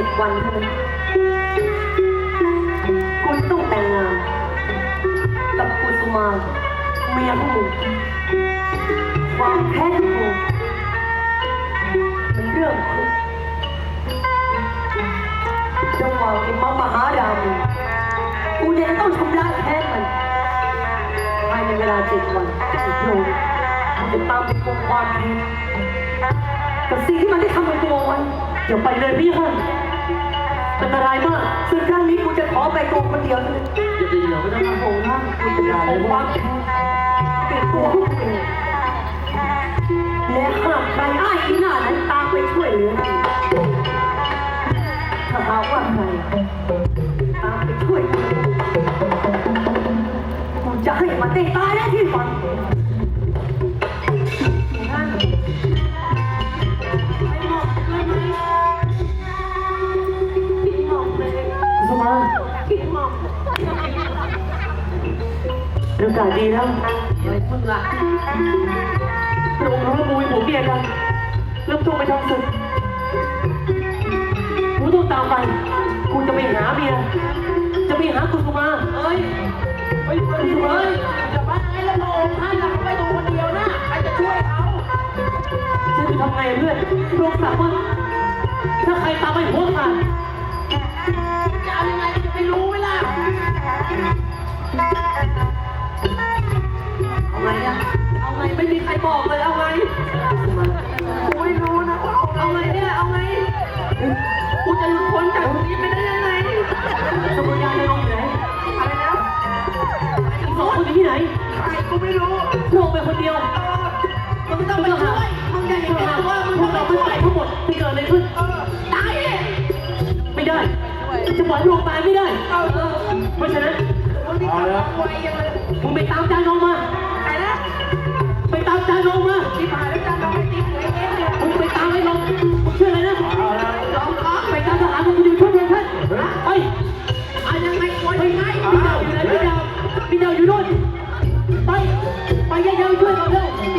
จ็ดวันเท่านั้นกูจะต้องแต่งงานกับกุสุมาเมียของมึงความแค้นของกูมันเรื่องขึ้นระหว่างไอ้มัมมหารามึงกูเนี่ยต้องชำระแค้นมันภายในเวลาเจ็ดวันไอ้โครงกูจะตามไปทวงความแค้นกับสิ่งที่มันได้ทำกับตัวไว้อย่าไปเลยพี่ฮันอันตรายมากซึ่งครั้งนี้กูจะขอไปตัวคนเดียวเท่านั้นอย่าไปเหลือไม่ต้องมาโผล่นะกูจะขอความแค้นเโอกาสดีแล้วอะไรมึงล่ะพระองค์รู้ว่ามูยผมเมียกันเริ่มตัวไปทำศึกกูต้องตามไป กูจะไปหาเมีย จะไปหากุสุมาเอ้ยเฮ้ยเฮ้ยเฮ้ยจะมาไงล่ะพระองค์ท่านล่ะเขาไปดูคนเดียวนะ ใครจะช่วยเขาฉันจะทำไงเพื่อนพระองค์สั่งว่าถ้าใครตามไปหัวขาดจะเอายังไงจะไปรู้ไหมล่ะ สองคนอยู่ที่ไหนใครกูไม่รู้พระองค์ไปคนเดียวมึงไม่ต้องไปช่วยมึงอย่าเห็นแก่ตัวมึงพวกต้เราองไปไม่ช่วไปยทั้งหมดที่เกิดอะไรขึ้น เออตายดิไม่ได้ จะปล่อยพวกตายไม่ได้เออเออเพราะฉะนั้นมึงนี่กลับมาไวยังเลย มึงไปตามจานอง นู่นไป ไปยาวๆช่วยก่อนเร็ว